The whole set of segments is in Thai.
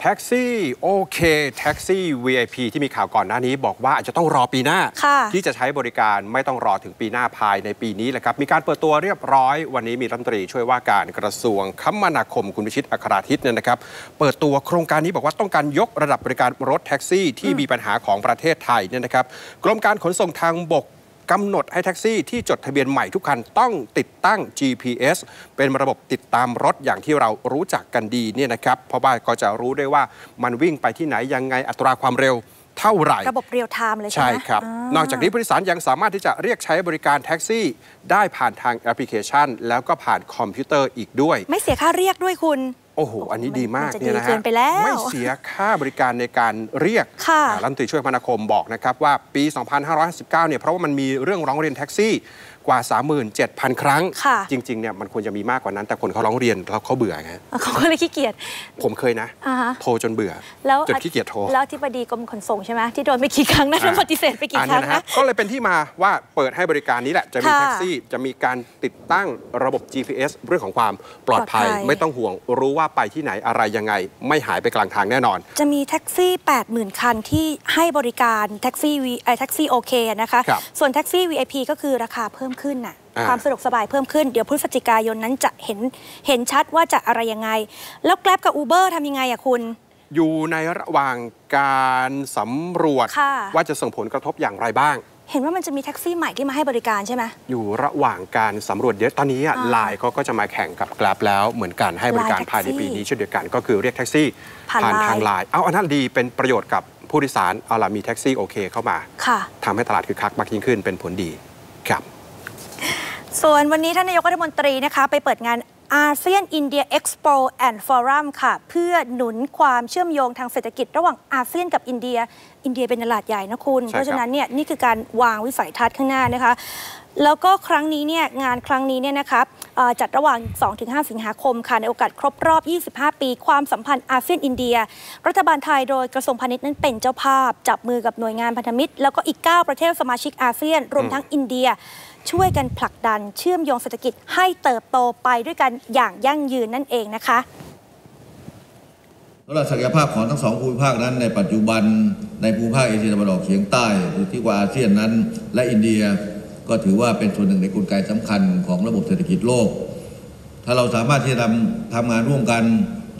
แท็กซี่โอเคแท็กซี่ VIP ที่มีข่าวก่อนหน้านี้ บอกว่าอาจจะต้องรอปีหน้าค่ะที่จะใช้บริการไม่ต้องรอถึงปีหน้าภายในปีนี้แหละครับ มีการเปิดตัวเรียบร้อย วันนี้มีรัฐมนตรีช่วยว่าการกระทรวงคมนาคมคุณวิชิตอัคราทิตเนี่ยนะครับ เปิดตัวโครงการนี้บอกว่าต้องการยกระดับบริการรถแท็กซี่ที่มีปัญหาของประเทศไทยเนี่ยนะครับกรมการขนส่งทางบก กำหนดให้แท็กซี่ที่จดทะเบียนใหม่ทุกคันต้องติดตั้ง GPS เป็นระบบติดตามรถอย่างที่เรารู้จักกันดีเนี่ยนะครับเพราะว่าก็จะรู้ได้ว่ามันวิ่งไปที่ไหนยังไงอัตราความเร็วเท่าไหร่ ระบบเรียลไทม์เลยใช่ใช่ไหมครับานอกจากนี้ผู้โดยสารยังสามารถที่จะเรียกใช้บริการแท็กซี่ ได้ผ่านทางแอปพลิเคชัน แล้วก็ผ่านคอมพิวเตอร์อีกด้วย ไม่เสียค่าเรียกด้วยคุณโอ้โห อันนี้ดีมากมันจะเนี่ยนะดีเกิฮะนไปแล้วไม่เสียค่าบริการในการเรียกค่ะอ่ารัฐมนตรีช่วยคมนาคมบอกนะครับว่าปี 2559 เนี่ยเพราะว่ามันมีเรื่องร้องเรียนแท็กซี่กว่า 37,000 ครั้งค่ะจริงๆเนี่ยมันควรจะมีมากกว่านั้น แต่คนเขาร้องเรียนแล้วเขาเบื่อไงเขาก็เลยขี้เกียจผมเคยนะอ่าฮะโทรจนเบื่อแล้วจนขี้เกียจโทรแล้วที่บดีกรมขนส่งใช่ไหมที่โดนไปกี่ครั้งนะอ่าปฏิเสธไปกี่อันครั้เนี้งยนะนะฮะก็เลยเป็นที่มาว่าเปิดให้บริการนี้แหละจะมีค่ะแท็กซี่จะมีการติดตั้งระบบ GPS เรื่องของความปลอดภัยปลอดภัยไม่ต้องห่วงรู้ว่าไปที่ไหนอะไรยังไง ไม่หายไปกลางทางแน่นอน จะมีแท็กซี่ 80,000 คันที่ให้บริการแท็กซี่วีไอแท็กซี่โอเคนะคะครับส่วนแท็กซี่ VIP ก็คือราคาเพิ่มขึ้นน่ะอ่าความสะดวกสบายเพิ่มขึ้น เดี๋ยวพฤศจิกายนนั้นจะเห็นเห็นชัดว่าจะอะไรยังไง แล้วแกลบกับ Uber ทำยังไงอะคุณ อยู่ในระหว่างการสำรวจค่ะว่าจะส่งผลกระทบอย่างไรบ้าง เห็นว่ามันจะมีแท็กซี่ใหม่ที่มาให้บริการใช่ไหมอยู่ระหว่างการสำรวจเดี๋ยวตอนนี้อะอ่าไลน์เขาก็จะมาแข่งกับ Grab แล้วเหมือนกันให้บริการ Line ภายใน Taxi ปีนี้เช่นเดียวกันก็คือเรียกแท็กซี่ผ่านทาง Line ไลน์เอาอันนั้นดีเป็นประโยชน์กับผู้โดยสารเอาล่ะมีแท็กซี่โอเคเข้ามาค่ะทำให้ตลาดคึกคักมากยิ่งขึ้นเป็นผลดีครับ ส่วนวันนี้ท่านนายกรัฐมนตรีนะคะไปเปิดงานอาเซียนอินเดียเอ็กซ์โปแอนด์ฟอรัมค่ะ เพื่อหนุนความเชื่อมโยงทางเศรษฐกิจระหว่างอาเซียนกับอินเดีย อินเดียเป็นตลาดใหญ่นะคุณใช่ครับเพราะฉะนั้นเนี่ยนี่คือการวางวิสัยทัศน์ข้างหน้านะคะ แล้วก็ครั้งนี้เนี่ยงานครั้งนี้เนี่ยนะคะเอ่อจัดระหว่าง 2-5 สิงหาคมค่ะ ในโอกาสครบรอบ 25 ปี ความสัมพันธ์อาเซียนอินเดีย รัฐบาลไทยโดยกระทรวงพาณิชย์นั้นเป็นเจ้าภาพ จับมือกับหน่วยงานพันธมิตร แล้วก็อีก 9 ประเทศสมาชิกอาเซียน รวมทั้งอินเดีย ช่วยกันผลักดันเชื่อมโยงเศรษฐกิจให้เติบโตไปด้วยกันอย่างยั่งยืนนั่นเองนะคะสำหรับศักยภาพของทั้งสองภูมิภาคนั้น ในปัจจุบันในภูมิภาคเอเชียตะวันออกเฉียงใต้หรือที่ว่าอาเซียนนั้น และอินเดียก็ถือว่าเป็นส่วนหนึ่งในกลไกสำคัญของระบบเศรษฐกิจโลก ถ้าเราสามารถที่จะทำทำงานร่วมกัน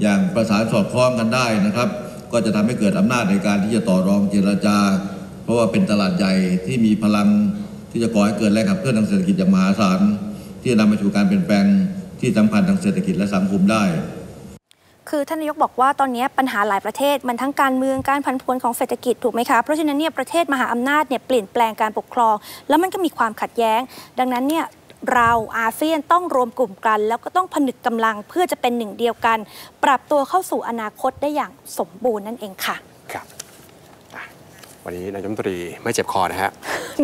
อย่างประสานสอดคล้องกันได้นะครับ ก็จะทำให้เกิดอำนาจในการที่จะต่อรองเจรจา เพราะว่าเป็นตลาดใหญ่ที่มีพลัง ที่จะก่อให้เกิดแรงขับเคลื่อนทางเศรษฐกิจอย่างมหาศาลที่จะนำไปสู่การเปลี่ยนแปลงที่สำคัญทางเศรษฐกิจและสังคมได้คือท่านนายกบอกว่าตอนนี้ปัญหาหลายประเทศมันทั้งการเมืองการพันพวนของเศรษฐกิจถูกไหมคะ เพราะฉะนั้นเนี่ยประเทศมหาอำนาจเนี่ยเปลี่ยนแปลงการปกครอง แล้วมันก็มีความขัดแย้ง ดังนั้นเนี่ยเราอาเซียนต้องรวมกลุ่มกัน แล้วก็ต้องผนึกกำลังเพื่อจะเป็นหนึ่งเดียวกัน ปรับตัวเข้าสู่อนาคตได้อย่างสมบูรณ์นั่นเองค่ะครับอะ วันนี้นายกรัฐมนตรีไม่เจ็บคอนะฮะ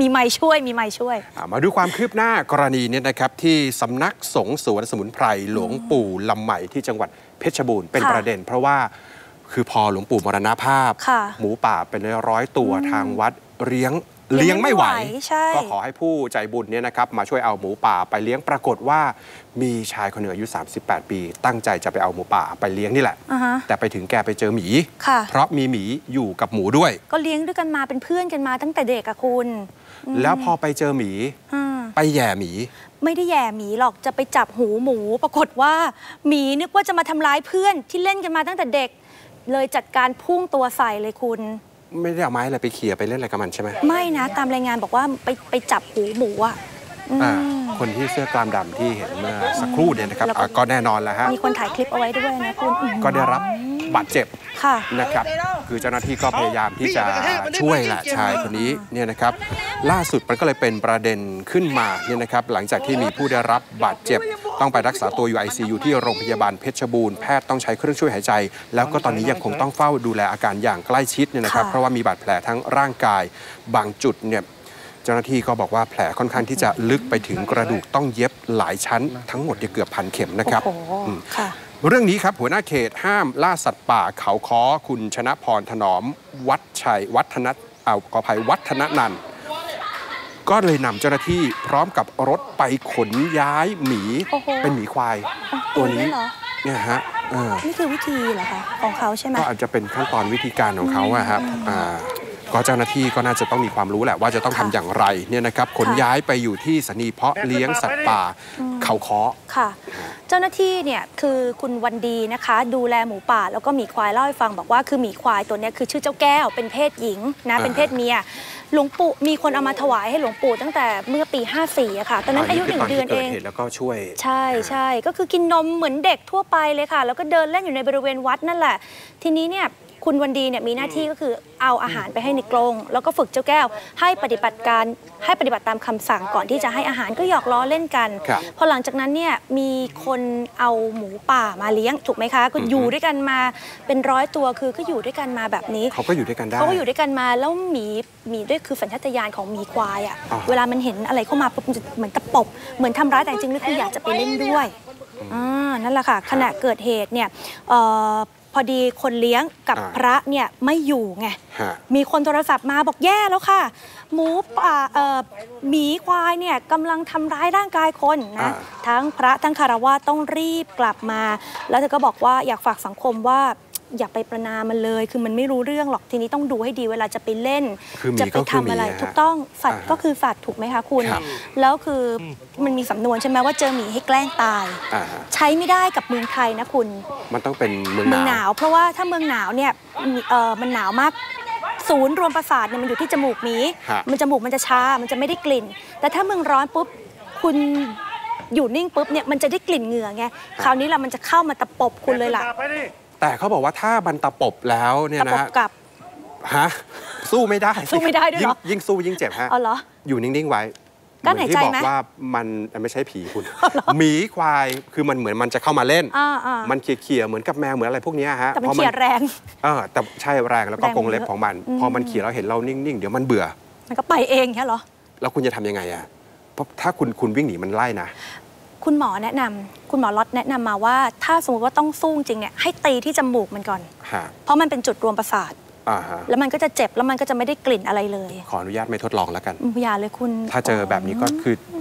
มีไม้ช่วยมีไม้ช่วยอะมาดูความคืบหน้ากรณีนี้นะครับ ที่สำนักสงฆ์สวนสมุนไพรหลวงปู่ลำใหม่ที่จังหวัดเพชรบูรณ์เป็นค่ะประเด็น เพราะว่าคือพอหลวงปู่มรณภาพค่ะหมูป่าเป็นร้อยๆตัวทางวัดเลี้ยง เลี้เลี้ยยงงไม่ไหวไม่ไหวใช่ก็ขอให้ผู้ใจบุญเนี่ยนะครับมาช่วยเอาหมูป่าไปเลี้ยงปรากฏว่า มีชายคนหนึ่งอายุ 38 ปี ตั้งใจจะไปเอาหมูป่าไปเลี้ยงนี่แหละอ่าฮะแต่ไปถึงแกไปเจอหมีค่ะเพราะมีหมีอยู่กับหมูด้วย ก็เลี้ยงด้วยกันมาเป็นเพื่อนกันมาตั้งแต่เด็กอะคุณ แล้วพอไปเจอหมีอ่าไปแย่หมี ไม่ได้แย่หมีหรอกจะไปจับหูหมู ปรากฏว่า หมีนึกว่าจะมาทำร้ายเพื่อนที่เล่นกันมาตั้งแต่เด็ก เลยจัดการพุ่งตัวใส่เลยคุณ ไม่ได้เอาไม้อะไรไปเขี่ยไปเล่นอะไรกับมันใช่ไหมไม่นะ ตามรายงานบอกว่าไปไปจับหูหมูอะอืมอ่าคนที่เสื้อกลามดำที่เห็นเมื่อสักครู่เนี่ยนะครับแล้วก็อะก็แน่นอนแล้วฮะมีคนถ่ายคลิปเอาไว้ด้วยนะคุณอื้อหือก็ได้รับบาดเจ็บค่ะนะครับ คือเจ้าหน้าที่ก็พยายามที่จะช่วยแหละชายคนนี้เนี่ยนะครับ ล่าสุดมันก็เลยเป็นประเด็นขึ้นมาเนี่ยนะครับ หลังจากที่มีผู้ได้รับบาดเจ็บ ต้องไปรักษาตัวอยู่ ICU ที่โรงพยาบาลเพชรบูรณ์แพทย์ต้องใช้เครื่องช่วยหายใจ แล้วก็ตอนนี้ยังคงต้องเฝ้าดูแลอาการอย่างใกล้ชิดเนี่ยนะครับค่ะเพราะว่ามีบาดแผลทั้งร่างกายบางจุดเนี่ยเจ้าหน้าที่ก็บอกว่าแผลค่อนข้างที่จะลึกไปถึงกระดูกต้องเย็บหลายชั้นทั้งหมดเนี่ยเกือบพันเข็มนะครับโอ้โหอืมค่ะ เรื่องนี้ครับหัวหน้าเขตห้ามล่าสัตว์ป่าเขาค้อคุณชนะพรถนอมวัดชัยวัฒนเอาขออภัยวัฒนนันท์ก็เลยนำเจ้าหน้าที่พร้อมกับรถไปขนย้ายหมีโอ้โหเป็นหมีควาย ตัวนี้เหรอเนี่ยฮะเออนี่คือวิธีเหรอคะของเขาใช่ไหมก็อาจจะเป็นขั้นตอนวิธีการของเขาอะครับอ่าก็เจ้าหน้าที่ก็น่าจะต้องมีความรู้แหละว่าจะต้องทำค่ะอย่างไรเนี่ยนะครับขนค่ะย้ายไปอยู่ที่สถานีเพาะเลี้ยงสัตว์ป่า เขาเคาะค่ะ เจ้าหน้าที่เนี่ยคือคุณวันดีนะคะ ดูแลหมูป่าแล้วก็หมีควายเล่าให้ฟังบอกว่าคือหมีควายตัวเนี้ยคือชื่อเจ้าแก้วเป็นเพศหญิงนะอ่าเป็นเพศเมียหลวงปู่มีคนเอามาถวายให้หลวงปู่ตั้งแต่เมื่อปี 54อะค่ะ ตอนนั้นอายุหนึ่งเดือนเองกิดเหตุแล้วก็ช่วย ใช่ใช่ก็คือกินนมเหมือนเด็กทั่วไปเลยค่ะ แล้วก็เดินเล่นอยู่ในบริเวณวัดนั่นแหละ ทีนี้เนี่ย คุณวันดีเนี่ยมีหน้าที่ก็คือเอาอาหารไปให้ในกรงแล้วก็ฝึกเจ้าแก้ว ให้ปฏิบัติการให้ปฏิบัติตามคำสั่งก่อนที่จะให้อาหารก็หยอกล้อเล่นกันครับพอหลังจากนั้นเนี่ยมีคนเอาหมูป่ามาเลี้ยงถูกไหมคะ ก็อยู่ด้วยกันมาเป็นร้อยตัวคือก็อยู่ด้วยกันมาแบบนี้เขาก็อยู่ด้วยกันได้เขาก็อยู่ด้วยกันมาแล้วหมีหมีด้วยคือสัญชาตญาณของหมีควายอะอ่าเวลามันเห็นอะไรเข้ามาปุ๊บมันจะเหมือนตะปบเหมือนทำร้ายแต่จริงๆแล้วคืออยากจะไปเล่นด้วยอ่านั่นแหละค่ะขณะเกิดเหตุเนี่ยเอ่อ พอดีคนเลี้ยงกับอ่าพระเนี่ยไม่อยู่ไงฮะมีคนโทรศัพท์มาบอกแย่แล้วค่ะ หมูป่าเอ่อหมีควายเนี่ยกำลังทำร้ายร่างกายคนนะอ่าทั้งพระทั้งคารวะต้องรีบกลับมา แล้วเธอก็บอกว่าอยากฝากสังคมว่า อย่าไปประนามมันเลย คือมันไม่รู้เรื่องหรอกทีนี้ต้องดูให้ดีเวลาจะไปเล่นคือหมีจะไปก็คือหมีทำอะไรอะฮะถูกต้องสัตว์อ่าก็คือสัตว์ถูกไหมคะคุณครับแล้วคือมันมีสำนวนใช่ไหมว่าเจอหมีให้แกล้งตายอ่าฮะใช้ไม่ได้กับเมืองไทยนะคุณ มันต้องเป็นเมืองเมืองหหนานาววเพราะว่าถ้าเมืองหนาวเนี่ยมีเออมันหนาวมากศูนย์รวมประสาทเนี่ยมันอยู่ที่จมูกหมีฮะมันจมูกมันจะชา มันจะไม่ได้กลิ่น แต่ถ้าเมืองร้อนปุ๊บคุณอยู่นิ่งปุ๊บเนี่ยมันจะได้กลิ่นเหงื่อไงคราวนี้ละมันจะเข้ามาตะปบคุณเลยล่ะ แต่เขาบอกว่าถ้าบันตะปบแล้วเนี่ยตะปนะบฮะกับฮะสู้ไม่ได้สู้ไม่ได้ด้วยเหรองยิ่งสู้ยิ่งเจ็บฮะอ๋อเหรออยู่นิ่งๆไว้กั้นเหมือหายใจที่บอไหมกว่ามันไม่ใช่ผีคุณหมีควายคือมันเหมือนมันจะเข้ามาเล่นอ่าอ่ามันเขี่ยๆเหมือนกับแมวเหมือนอะไรพวกเนี้ยฮะแต่มันพอเขียแรงเออแต่ใช่แรงแล้วก็แรงกรงเล็บเยอะของมันอืมพอมันเขี่ยเราเห็นเรานิ่งๆ เดี๋ยวมันเบื่อ มันก็ไปเองแค่เหรอ แล้วคุณจะทำยังไงอะเพราะถ้าคุณคุณวิ่งหนีมันไล่นะ คุณหมอแนะนำคุณหมอล็อตแนะนำมาว่า ถ้าสมมติว่าต้องสู้จริงเนี่ยให้ตีที่จมูกมันก่อนฮะเพราะมันเป็นจุดรวมประสาทอ่าฮะแล้วมันก็จะเจ็บแล้วมันก็จะไม่ได้กลิ่นอะไรเลย ขออนุญาตไม่ทดลองแล้วกันอืมอย่าเลยคุณ ถ้าเจอแบบนี้ก็คืออ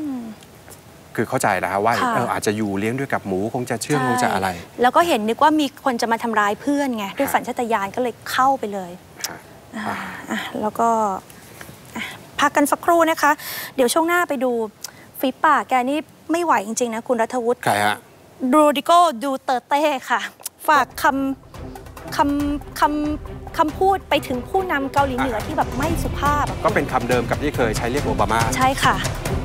คือเข้าใจแล้วฮะว่าค่ะเอออาจจะอยู่เลี้ยงด้วยกับหมูคงจะเชื่องใช่คงจะอะไร แล้วก็เห็นนึกว่ามีคนจะมาทำร้ายเพื่อนไงด้วยค่ะสัญชาตญาณก็เลยเข้าไปเลยฮะอ่าอะแล้วก็อะพักกันสักครู่นะคะ เดี๋ยวช่วงหน้าไปดูฝีปากแกนี่ ไม่ไหวจริง ๆ นะคุณรัฐวุฒิใครฮะโรดิโกดูเตอร์เต้ค่ะ ฝากคำคำคำคำพูดไปถึงผู้นำเกาหลีเหนือที่แบบไม่สุภาพอะก็เป็นคำเดิมกับที่เคยใช้เรียกโอบามา ใช่ค่ะอ